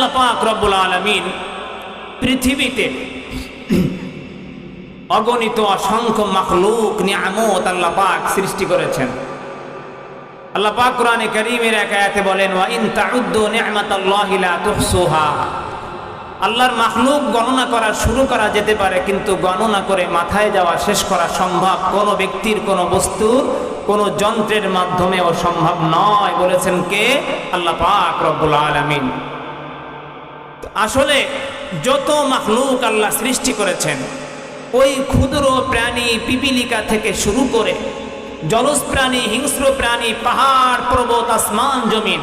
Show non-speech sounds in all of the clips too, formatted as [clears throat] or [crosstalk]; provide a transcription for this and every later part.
আল্লাহ পাক রব্বুল আলমিন পৃথিবীতে অগণিত অসংখ্য মখলুক, নিয়ামত আল্লাহ পাক সৃষ্টি করেছেন। আল্লাহ পাক কোরআনে কারীমের এক আয়াতে বলেন, ওয়া ইন তাউদ্দু নি'মাতাল্লাহি লা তুহসুহা। আল্লাহর মাখলুক গণনা করা শুরু করা যেতে পারে, কিন্তু গণনা করে মাথায় যাওয়া শেষ করা সম্ভব কোনো ব্যক্তির, কোনো বস্তুর, কোনো যন্ত্রের মাধ্যমেও সম্ভব নয়, বলেছেন কে? আল্লাহ পাক রব্বুল আলামিন। আসলে যত মাখলুক আল্লাহ সৃষ্টি করেছেন, ওই ক্ষুদ্র প্রাণী পিপিলিকা থেকে শুরু করে জলজ প্রাণী, হিংস্র প্রাণী, পাহাড়, পর্বত, আসমান, জমিন,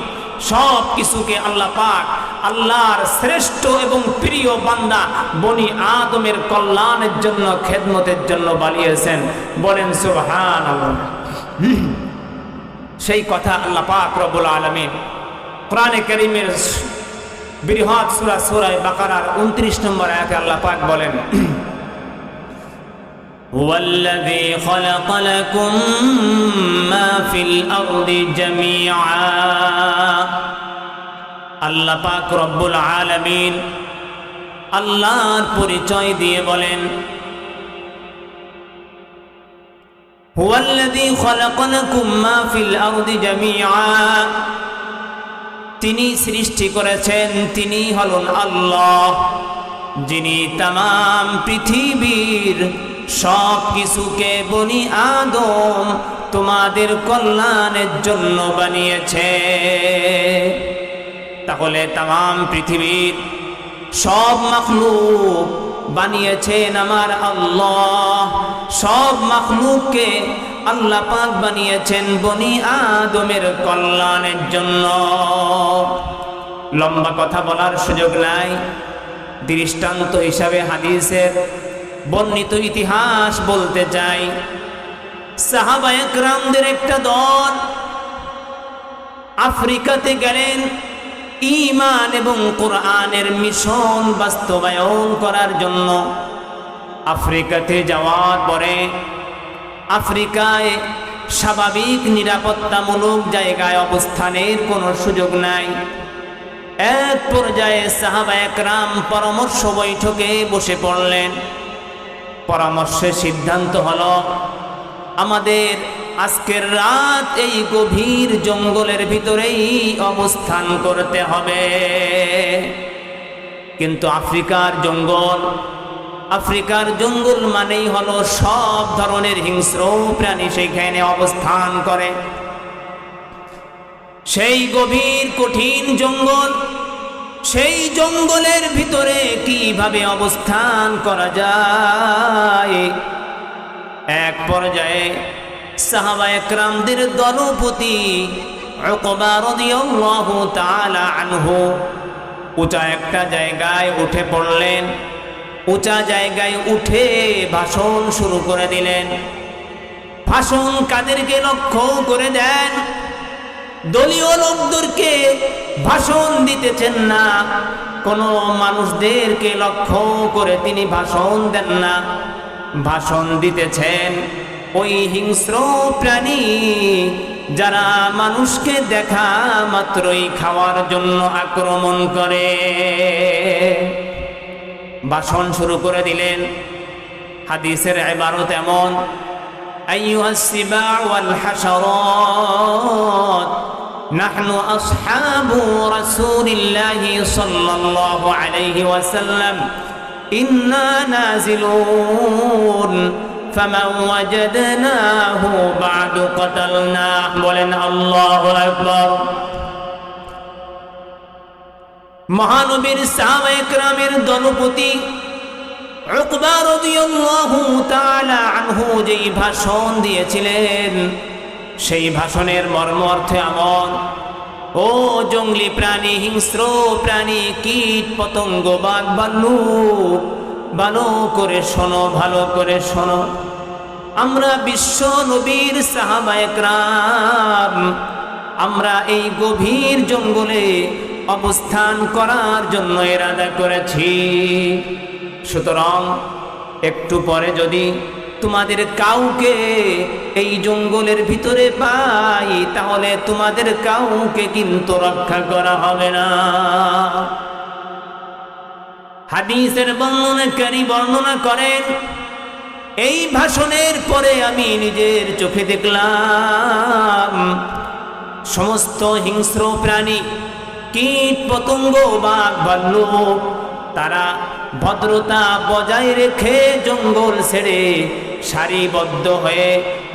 সব কিছুকে আল্লাহ পাক আল্লাহর শ্রেষ্ঠ এবং প্রিয় বান্দা বনি আদমের কল্যাণের জন্য, খেদমতের জন্য বানিয়েছেন। বলেন সুবহান সেই কথা আল্লাহ পাক রব্বুল আলমিন কোরআনে করিমের বৃহৎ সুরা সুরায় বাকারার উনত্রিশ নম্বর আয়াতে আল্লাহ পাক বলেন هو الذي خلق لكم ما في الأرض جميعا আল্লাহ পাক রব্বুল আলামিন আল্লাহর পরিচয় দিয়ে বলেন هو الذي خلق لكم ما في الأرض جميعا তিনি সৃষ্টি করেছেন, তিনি হলেন আল্লাহ। যিনি তাম পৃথিবীর সব কিছুকে বনি আদম তোমাদের কল্যাণের জন্য বানিয়েছে। তাহলে তাম পৃথিবীর সব মখলুক বানিয়েছেন আমার আল্লাহ। সব মখলুককে আল্লাহ পাক বানিয়েছেন বনি আদমের কল্যাণের জন্য। লম্বা কথা বলার সুযোগ নাই। দৃষ্টান্ত হিসাবে হাদিসের বর্ণিত ইতিহাস বলতে চাই। সাহাবা একরামদের একটা দল আফ্রিকাতে গেলেন ইমান এবং কোরআনের মিশন বাস্তবায়ন করার জন্য আফ্রিকাতে যাওয়ার পরে আফ্রিকায় স্বাভাবিক নিরাপত্তামূলক জায়গায় অবস্থানের কোনো সুযোগ নাই। এক পর্যায়ে সাহাবা একরাম পরামর্শ বৈঠকে বসে পড়লেন। পরামর্শের সিদ্ধান্ত হলো, আমাদের আজকের রাত এই গভীর জঙ্গলের ভিতরেই অবস্থান করতে হবে। কিন্তু আফ্রিকার জঙ্গল আফ্রিকার জঙ্গল মানেই হলো সব ধরনের হিংস্র প্রাণী সেইখানে অবস্থান করে। সেই গভীর কঠিন জঙ্গল, সেই জঙ্গলের ভিতরে কীভাবে অবস্থান করা যায়? এক পর্যায়ে সাহাবা একরামদের দলপতি আনহু উঁচা একটা জায়গায় উঠে পড়লেন। উঁচা জায়গায় উঠে ভাষণ শুরু করে দিলেন। ভাষণ কাদেরকে লক্ষ্য করে দেন? দলীয় লোকদেরকে ভাষণ দিতেছেন না। কোনো মানুষদেরকে লক্ষ্য করে তিনি ভাষণ দেন না। ভাষণ দিতেছেন। ওই হিংস্র প্রাণী যারা মানুষকে দেখা মাত্রই খাওয়ার জন্য আক্রমণ করে ভাষণ শুরু করে দিলেন হাদিসের এবারত এমন أيها السباع والحشرات نحن أصحاب رسول الله صلى الله عليه وسلم إنا نازلون فمن وجدناه بعد قتلناه বলেন الله أكبر মহানবীর সাহাবা একরামের দলপতি উকবা রাদিয়াল্লাহু তাআলা আনহু যেই ভাষণ দিয়েছিলেন সেই ভাষণের মর্ম অর্থ এমন ও জঙ্গলি প্রাণী হিংস্র প্রাণী কীট পতঙ্গ বাঘ ভাল্লুক ভালো করে শোনো ভালো করে শোনো আমরা বিশ্ব নবীর সাহাবা একরাম। আমরা এই গভীর জঙ্গলে অবস্থান করার জন্য এরাদা করেছি। সুতরাং একটু পরে যদি তোমাদের কাউকে এই জঙ্গলের ভিতরে পাই, তাহলে তোমাদের কাউকে কিন্তু রক্ষা করা হবে না। হাদিসের বর্ণনাকারী বর্ণনা করেন এই ভাষণের পরে আমি নিজের চোখে দেখলাম, সমস্ত হিংস্র প্রাণী, কীট পতঙ্গ, বাঘ ভাল্লুক তারা ভদ্রতা বজায় রেখে জঙ্গল ছেড়ে সারিবদ্ধ হয়ে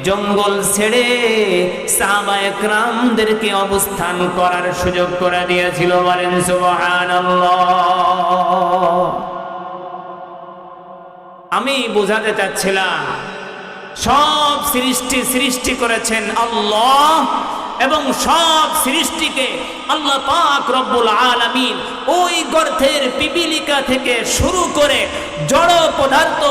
জঙ্গল ছেড়ে সাহবায়করামদেরকে অবস্থান করার সুযোগ করে দিয়েছিল বলেন, সুবহানাল্লাহ। আমি বোঝাতে চাচ্ছিলাম, সব সৃষ্টি সৃষ্টি করেছেন আল্লাহ এবং সব সৃষ্টিকে আল্লাহ পাক রব্বুল আলামিন ওই গর্থের পিপিলিকা থেকে শুরু করে জড় পদার্থ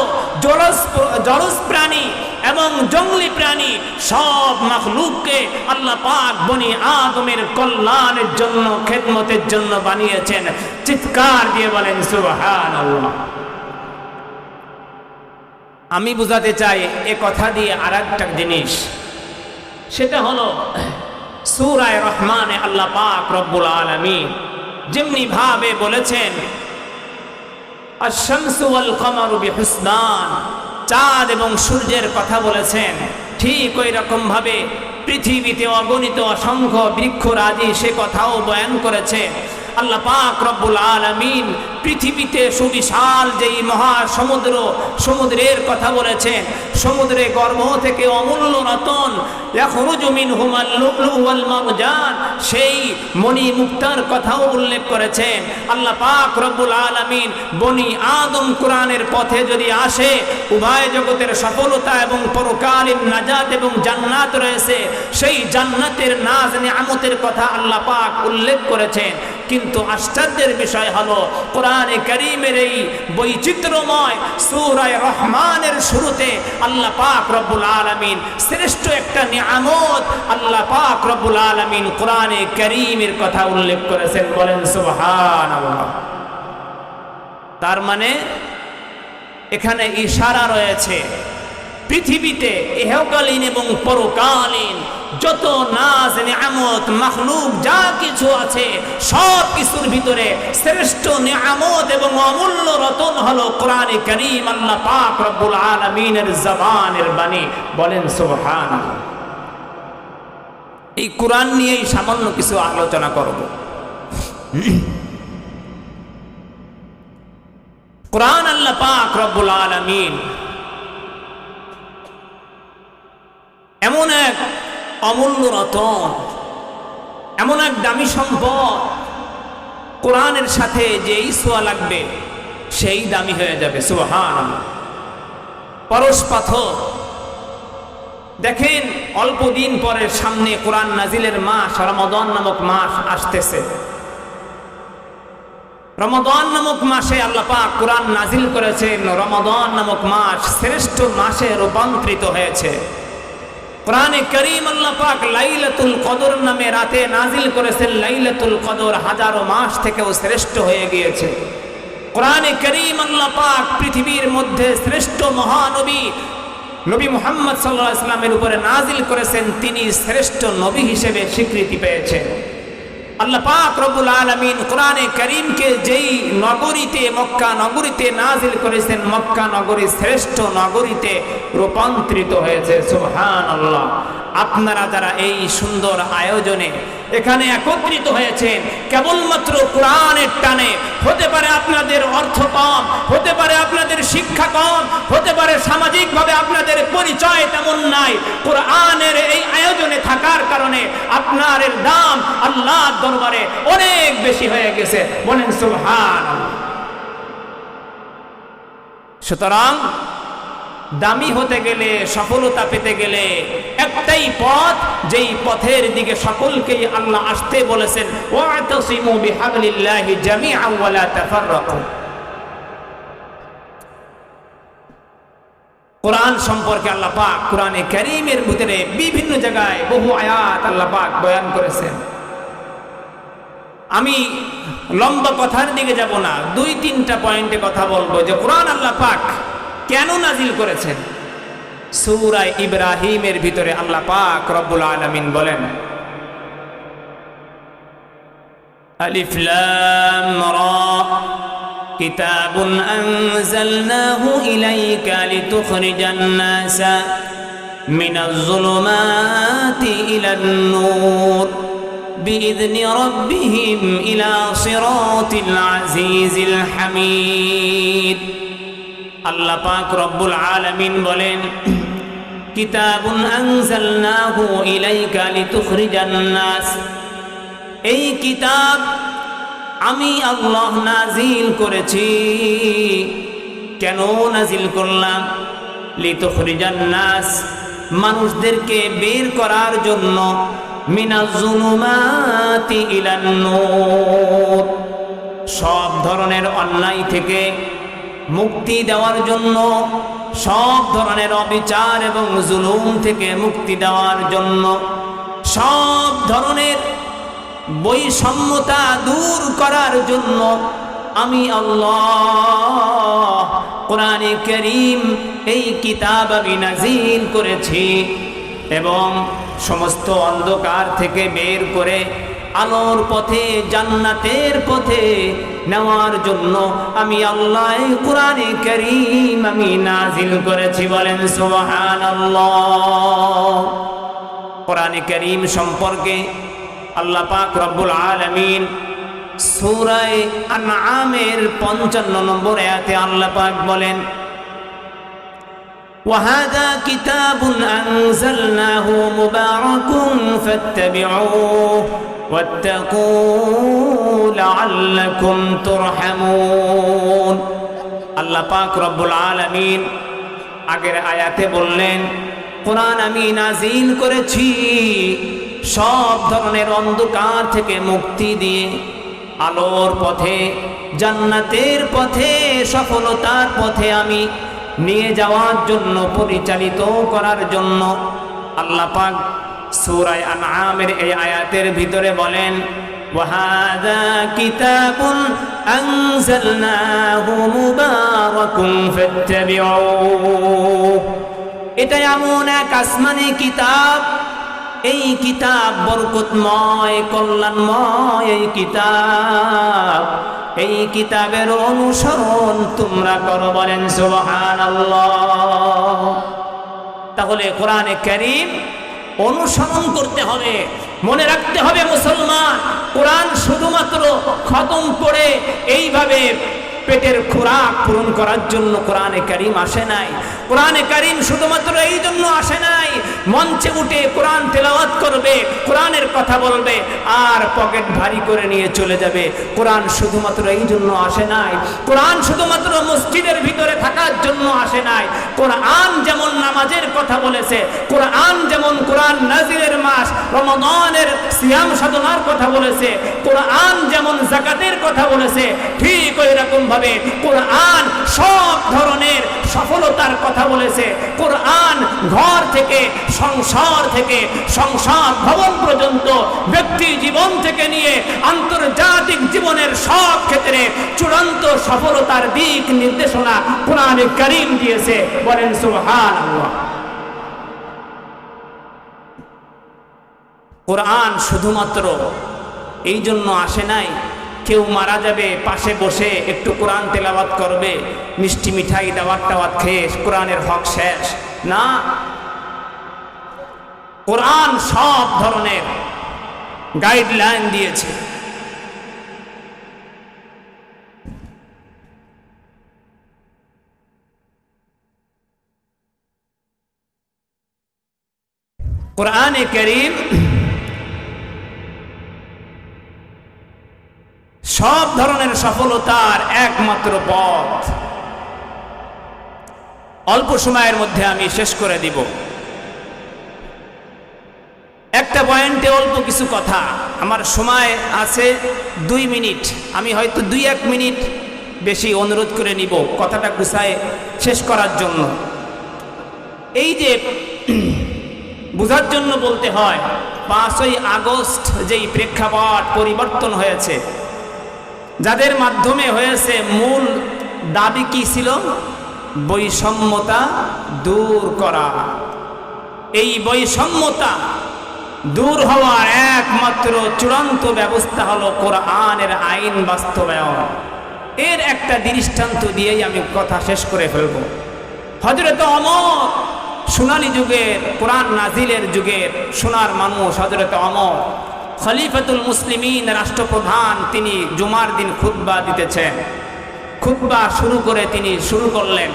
জড়স জড়স প্রাণী এবং জঙ্গলি প্রাণী সব মাখলুককে আল্লাহ পাক বনি আদমের কল্যাণের জন্য, খেদমতের জন্য বানিয়েছেন। চিৎকার দিয়ে বলেন, সুবহানাল্লাহ। আমি বুঝাতে চাই এ কথা দিয়ে আর একটা জিনিস। সেটা হলো, সুরায় রহমানে আল্লাহ পাক রব্বুল আলমী যেমনি ভাবে বলেছেন চাঁদ এবং সূর্যের কথা বলেছেন, ঠিক ওই রকম ভাবে পৃথিবীতে অগণিত অসংখ্য বৃক্ষরাজি সে কথাও বয়ান করেছে। আল্লাহ পাক রব্বুল আলামিন পৃথিবীতে সুবিশাল যেই মহা সমুদ্র সমুদ্রের কথা বলেছেন, সমুদ্রে গর্ভ থেকে অমূল্য রতন সেই মণি মুক্তার কথাও উল্লেখ করেছেন। আল্লাহ পাক রব্বুল আলামিন বনি আদম কোরআনের পথে যদি আসে, উভয় জগতের সফলতা এবং পরকালীন নাজাত এবং জান্নাত রয়েছে, সেই জান্নাতের নাজ নিয়ামতের কথা আল্লাহ পাক উল্লেখ করেছেন। কিন্তু আশ্চর্যের বিষয় হলো, কোরআনে করিমের এই বৈচিত্র্যময় সুরায় রহমানের শুরুতে আল্লাহ পাক রব্বুল আলমিন শ্রেষ্ঠ একটা নিয়ামত আল্লাহ পাক রব্বুল আলমিন কোরআনে করিমের কথা উল্লেখ করেছেন। বলেন সুবহান তার মানে এখানে ইশারা রয়েছে পৃথিবীতে এহকালীন এবং পরকালীন যত নাজ, নিয়ামত, মখলুক যা কিছু আছে, সব কিছুর ভিতরে শ্রেষ্ঠ নিয়ামত এবং অমূল্য রতন হলো কোরআনে করিম, আল্লাহ পাক রব্বুল আলমিনের জবানের বাণী। বলেন সুবহান এই কোরআন নিয়েই সামান্য কিছু আলোচনা করব। কোরআন আল্লাহ পাক রব্বুল আলমিন এমন এক অমূল্য রতন, এমন এক দামি সম্পদ কোরআনের সাথে যেই সোয়া লাগবে, সেই দামি হয়ে যাবে সুহান পরশ পাথর, দেখেন অল্প দিন পরে সামনে কোরআন নাজিলের মাস, রমদন নামক মাস আসতেছে। রমদন নামক মাসে আল্লাহ পাক কোরআন নাজিল করেছেন, রমদন নামক মাস শ্রেষ্ঠ মাসে রূপান্তরিত হয়েছে। কোরআনে করিম আল্লাহ পাক লাইলাতুল কদর নামে রাতে নাজিল করেছেন, লাইলাতুল কদর হাজারো মাস থেকেও শ্রেষ্ঠ হয়ে গিয়েছে। কোরআনে করিম আল্লাহ পাক পৃথিবীর মধ্যে শ্রেষ্ঠ মহানবী নবী মোহাম্মদ সাল্লাহ ইসলামের উপরে নাজিল করেছেন, তিনি শ্রেষ্ঠ নবী হিসেবে স্বীকৃতি পেয়েছেন। আল্লাহ পাক রব্বুল আলমিন কোরআনে করিমকে যেই নগরীতে, মক্কা নগরীতে নাজিল করেছেন, মক্কা নগরী শ্রেষ্ঠ নগরীতে রূপান্তরিত হয়েছে। সুহান আল্লাহ আপনারা যারা এই সুন্দর আয়োজনে এখানে একত্রিত হয়েছেন, কেবলমাত্র কোরআনের টানে, হতে পারে আপনাদের অর্থ কম, হতে পারে আপনাদের শিক্ষা কম, হতে পারে সামাজিকভাবে আপনাদের পরিচয় তেমন নাই, কোরআনের এই আয়োজনে থাকার কারণে আপনার দাম আল্লাহ দরবারে অনেক বেশি হয়ে গেছে। বলেন সুবহান সুতরাং দামি হতে গেলে, সফলতা পেতে গেলে একটাই পথ, যেই পথের দিকে সকলকেই আল্লাহ আসতে বলেছেন কোরআন সম্পর্কে আল্লাহ পাক কোরআনে কারীমের ভিতরে বিভিন্ন জায়গায় বহু আয়াত আল্লাহ পাক বয়ান করেছেন। আমি লম্বা কথার দিকে যাব না দুই তিনটা পয়েন্টে কথা বলব যে কোরআন আল্লাহ পাক কেন নাজিল করেছেন সূরায় ইব্রাহিমের ভিতরে আল্লাহ পাক রব্বুল আলামিন বলেন আলিফ লাম রা كتاب أنزلناه إليك لتخرج الناس من الظلمات إلى النور بإذن ربهم إلى صراط العزيز الحميد আল্লাহ পাক রব্বুল আলামিন বলেন, কিতাবুন আনজালনাহু ইলাইকা লিতুখরিজান নাস। এই কিতাব আমি আল্লাহ নাজিল করেছি। কেন নাজিল করলাম? লিতুখরিজান নাস মানুষদেরকে বের করার জন্য মিনাজুলুমাতি ইলান সব ধরনের অন্যায় থেকে মুক্তি দেওয়ার জন্য, সব ধরনের অবিচার এবং জুলুম থেকে মুক্তি দেওয়ার জন্য, সব ধরনের বৈষম্যতা দূর করার জন্য আমি আল্লাহ কোরআনে করিম এই কিতাব আমি নাজিল করেছি এবং সমস্ত অন্ধকার থেকে বের করে আলোর পথে, জান্নাতের পথে নেওয়ার জন্য আমি আল্লাহ কোরআনে করিম আমি নাজিল করেছি বলেন সুবহান কোরআনে করিম সম্পর্কে আল্লাহ পাক রব্বুল আলমিন সুরায় আনআমের পঞ্চান্ন নম্বর এতে আল্লাহ পাক বলেন وهذا كتاب أنزلناه مبارك فاتبعوه واتقوا لعلكم ترحمون আল্লাহ পাক রব্বুল আলামিন আগের আয়াতে বললেন কোরআন আমি নাজিল করেছি সব ধরনের অন্ধকার থেকে মুক্তি দিয়ে আলোর পথে জান্নাতের পথে সফলতার পথে আমি নিয়ে যাওয়ার জন্য পরিচালিত করার জন্য আল্লাহ পাক সূরায় আনআমের এই আয়াতের ভিতরে বলেন وهذا كتاب أنزلناه مبارك فاتبعوه এটা এমন এক আসমানি কিতাব এই কিতাব বরকতময়, কল্যাণময় এই কিতাব। এই কিতাবের অনুসরণ তোমরা করো বলেন সুবহান তাহলে কোরআনে করিম অনুসরণ করতে হবে, মনে রাখতে হবে মুসলমান। কোরআন শুধুমাত্র খতম করে এইভাবে পেটের খোরাক পূরণ করার জন্য কোরআনে কারিম আসে নাই। কোরআনে কারিম শুধুমাত্র এই জন্য আসে নাই, মঞ্চে উঠে কোরআন তেলাওয়াত করবে, কোরআনের কথা বলবে, আর পকেট ভারী করে নিয়ে চলে যাবে। কোরআন শুধুমাত্র এই জন্য আসে নাই, কোরআন শুধুমাত্র মসজিদের ভিতরে থাকার জন্য আসে নাই। কোরআন যেমন নামাজের কথা বলেছে, কোরআন যেমন কোরআন নাজিরের মাস, রমদানের সিয়াম সাধনার কথা বলেছে, কোরআন যেমন জাকাতের কথা বলেছে, ঠিক ওই রকম ভাবে কোরআন সব ধরনের সফলতার কথা বলেছে। কোরআন ঘর থেকে, সংসার থেকে, সংসার ভবন পর্যন্ত, ব্যক্তি জীবন থেকে নিয়ে আন্তর্জাতিক জীবনের সব ক্ষেত্রে চূড়ান্ত সফলতার দিক নির্দেশনা কোরআনে করিম দিয়েছে। বলেন সুবহান কোরআন শুধুমাত্র এই জন্য আসে নাই কেউ মারা যাবে, পাশে বসে একটু কোরআন তেলাওয়াত করবে, মিষ্টি মিঠাই দাওয়াত টাওয়াত খেয়ে কোরআনের হক শেষ। না। কোরআন সব ধরনের গাইডলাইন দিয়েছে। কোরআনে করিম সব ধরনের সফলতার একমাত্র পথ। অল্প সময়ের মধ্যে আমি শেষ করে দিব। একটা পয়েন্টে অল্প কিছু কথা। আমার সময় আছে দুই মিনিট। আমি হয়তো দুই এক মিনিট বেশি অনুরোধ করে নিব কথাটা গুছায় শেষ করার জন্য। এই যে [clears throat] বোঝার জন্য বলতে হয়, পাঁচই আগস্ট যেই প্রেক্ষাপট পরিবর্তন হয়েছে যাদের মাধ্যমে হয়েছে মূল দাবি কি ছিল? বৈষম্যতা দূর করা। এই বৈষম্যতা দূর হওয়ার একমাত্র চূড়ান্ত ব্যবস্থা হলো কোরআনের আইন বাস্তবায়ন। এর একটা দৃষ্টান্ত দিয়েই আমি কথা শেষ করে ফেলব। হজরত অমর, সোনালী যুগের, কোরআন নাজিলের যুগের সোনার মানুষ হজরত অমর। খলিফাতুল মুসলিমিন রাষ্ট্রপ্রধান তিনি জুমার দিন খুতবা দিতেছেন। খুতবা শুরু করে তিনি শুরু করলেন।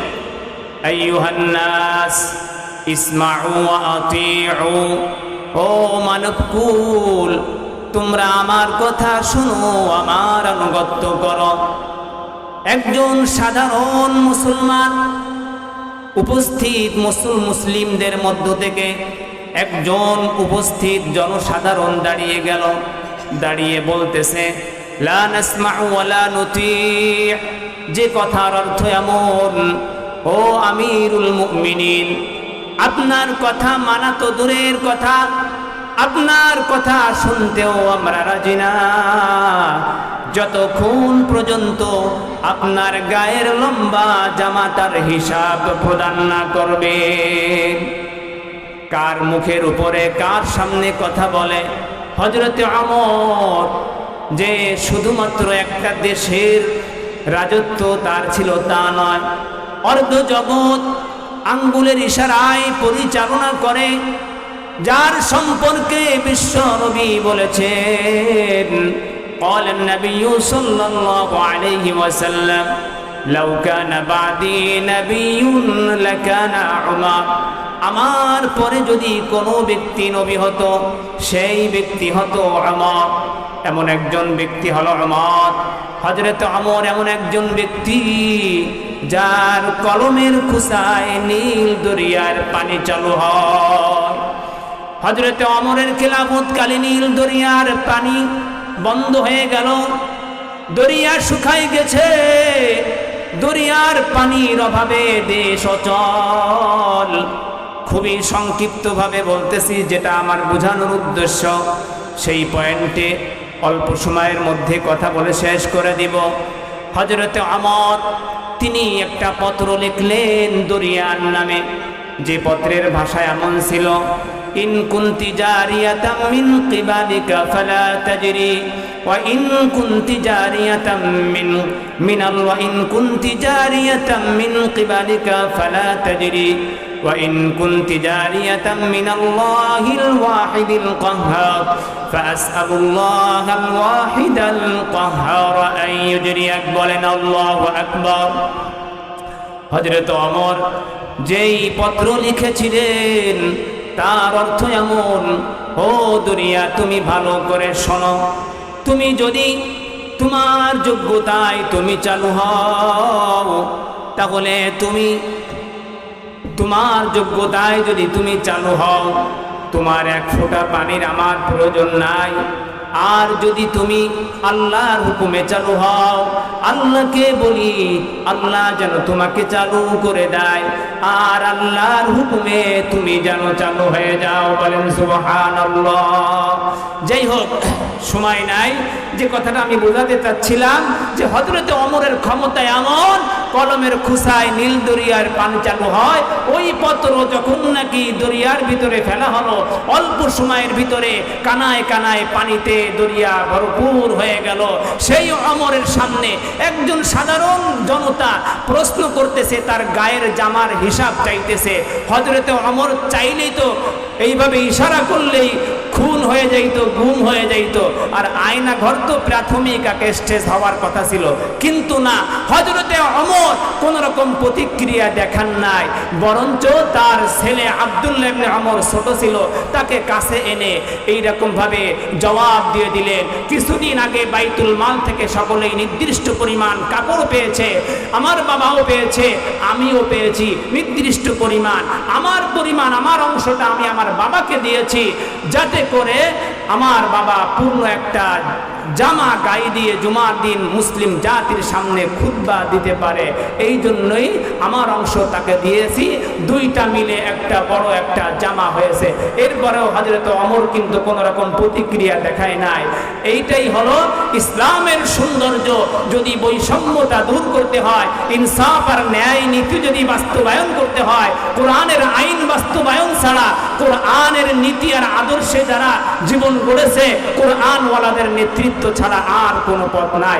ও মানবকুল, তোমরা আমার কথা শুনো, আমার অনুগত্য করো। একজন সাধারণ মুসলমান, উপস্থিত মুসল মুসলিমদের মধ্য থেকে একজন উপস্থিত জনসাধারণ দাঁড়িয়ে গেল, দাঁড়িয়ে বলতেছে যে কথার অর্থ এমন, ও আমিরুল মুমিনিন, আপনার কথা মানা তো দূরের কথা, আপনার কথা শুনতেও আমরা রাজি না। যতক্ষণ পর্যন্ত আপনার গায়ের লম্বা জামাতার হিসাব প্রদান না করবে কার মুখের উপরে কার সামনে কথা বলে হজরতে আমর যে শুধুমাত্র একটা দেশের রাজত্ব তার ছিল তা নয় অর্ধ জগৎ আঙ্গুলের ইশারায় পরিচালনা করে যার সম্পর্কে বিশ্ব নবী বলেছেন قال النبي صلى الله عليه وسلم لو كان بعدي نبي لكان عمر আমার পরে যদি কোনো ব্যক্তি নবী হতো, সেই ব্যক্তি হতো আমর এমন একজন ব্যক্তি হলো আমর হজরত আমর এমন একজন ব্যক্তি যার কলমের খুসায় নীল দরিয়ার পানি চালু হয়। হজরত অমরের খেলাফতকালে নীল দরিয়ার পানি বন্ধ হয়ে গেল। দরিয়া শুকাই গেছে। দরিয়ার পানির অভাবে দেশ অচল। খুবই সংক্ষিপ্তভাবে বলতেছি, যেটা আমার বোঝানোর উদ্দেশ্য। সেই পয়েন্টে অল্প সময়ের মধ্যে কথা বলে শেষ করে দিব। হজরতে আমর তিনি একটা পত্র লিখলেন দরিয়ার নামে। যে পত্রের ভাষা এমন ছিল, ইন কুন্তি জারিয়াতাম মিন কিবালিকা ফালা তাজরি, ওয়া ইন কুন্তি জারিয়াতাম মিন মিনাল, ওয়া ইন কুন্তি জারিয়াতাম মিন কিবালিকা ফালা তাজরি। وإن كنت جارية من الله الواحد القهار فأسأل الله الواحد القهار أن يجريك بولنا الله أكبر হজরত অমর যেই পত্র লিখেছিলেন তার অর্থ এমন ও দুনিয়া তুমি ভালো করে শোনো তুমি যদি তোমার যোগ্যতায় তুমি চালু হও তাহলে তুমি তোমার যোগ্যতায় যদি তুমি চালু হও, তোমার এক ফোঁটা পানির আমার প্রয়োজন নাই। আর যদি তুমি আল্লাহর হুকুমে চালু হও, আল্লাহকে বলি, আল্লাহ যেন তোমাকে চালু করে দেয়। আর আল্লাহর হুকুমে তুমি যেন চালু হয়ে যাও, বলেন সুবহান যাই হোক, সময় নাই। যে কথাটা আমি বোঝাতে চাচ্ছিলাম, যে হজরতে অমরের ক্ষমতা এমন কলমের খুসায় নীল দরিয়ার পানি চালু হয়, ওই পত্র যখন নাকি দরিয়ার ভিতরে ফেলা হলো, অল্প সময়ের ভিতরে কানায় কানায় পানিতে দরিয়া ভরপুর হয়ে গেল। সেই অমরের সামনে একজন সাধারণ জনতা প্রশ্ন করতেছে, তার গায়ের জামার হিসাব চাইতেছে। হজরতে অমর চাইলেই তো এইভাবে ইশারা করলেই খুন হয়ে যাইতো, গুম হয়ে যাইতো। আর আয়না ঘর তো প্রাথমিক আগে স্টেজ হওয়ার কথা ছিল। কিন্তু না হজরতে অমর কোন রকম প্রতিক্রিয়া দেখান নাই। বরঞ্চ তার ছেলে আবদুল্লাহ ইবনে অমর ছোট ছিল, তাকে কাছে এনে এইরকম ভাবে জবাব দিয়ে দিলেন, কিছুদিন আগে বাইতুল মাল থেকে সকলেই নির্দিষ্ট পরিমাণ কাপড় পেয়েছে, আমার বাবাও পেয়েছে, আমিও পেয়েছি, নির্দিষ্ট পরিমাণ। আমার পরিমাণ, আমার অংশটা আমি আমার বাবাকে দিয়েছি, যাতে করে আমার বাবা পূর্ণ একটা জামা গায়ে দিয়ে জুমার দিন মুসলিম জাতির সামনে খুদ্া দিতে পারে। এই জন্যই আমার অংশ তাকে দিয়েছি। দুইটা মিলে একটা বড় একটা জামা হয়েছে। এরপরেও হজরত অমর কিন্তু কোনো রকম প্রতিক্রিয়া দেখায় নাই। এইটাই হলো ইসলামের সৌন্দর্য। যদি বৈষম্যতা দূর করতে হয়, ইনসাফ আর ন্যায় নীতি যদি বাস্তবায়ন করতে হয়, কোরআনের আইন বাস্তবায়ন ছাড়া, কোরআনের নীতি আর আদর্শে যারা জীবন গড়েছে কোরআনওয়ালাদের নেতৃত্ব ছাড়া আর কোনো পথ নাই।